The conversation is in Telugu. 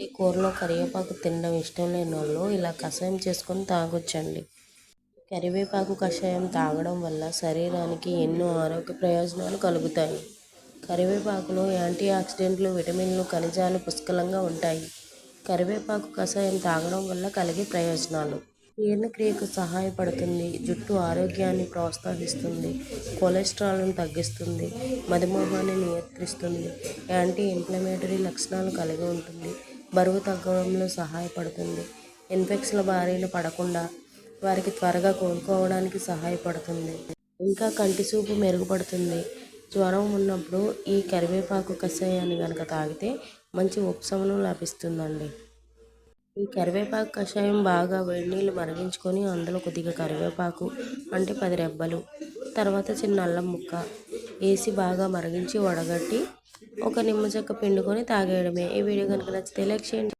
ఈ కూరలో కరివేపాకు తినడం ఇష్టం లేని వాళ్ళు ఇలా కషాయం చేసుకొని తాగొచ్చండి. కరివేపాకు కషాయం తాగడం వల్ల శరీరానికి ఎన్నో ఆరోగ్య ప్రయోజనాలు కలుగుతాయి. కరివేపాకులో యాంటీ ఆక్సిడెంట్లు విటమిన్లు ఖనిజాలు పుష్కలంగా ఉంటాయి. కరివేపాకు కషాయం తాగడం వల్ల కలిగే ప్రయోజనాలు. జీర్ణక్రియకు సహాయపడుతుంది. జుట్టు ఆరోగ్యాన్ని ప్రోత్సహిస్తుంది. కొలెస్ట్రాల్ను తగ్గిస్తుంది. మధుమేహాన్ని నియంత్రిస్తుంది. యాంటీ ఇన్ఫ్లమేటరీ లక్షణాలు కలిగి ఉంటుంది. బరువు తగ్గడంలో సహాయపడుతుంది. ఇన్ఫెక్షన్ల బారిన పడకుండా వారికి త్వరగా కోలుకోవడానికి సహాయపడుతుంది. ఇంకా కంటి చూపు మెరుగుపడుతుంది. జ్వరం ఉన్నప్పుడు ఈ కరివేపాకు కషాయాన్ని కనుక తాగితే మంచి ఉపశమనం లభిస్తుందండి. ఈ కరివేపాకు కషాయం బాగా వేడి నీళ్ళు మరిగించుకొని అందులో కొద్దిగా కరివేపాకు అంటే పది రెబ్బలు తర్వాత చిన్న అల్లం ముక్క వేసి బాగా మరిగించి వడగట్టి ఒక నిమ్మ చెక్క పిండుకొని తాగేయడమే. ఈ వీడియో కనుక నచ్చితే లైక్ చేయండి.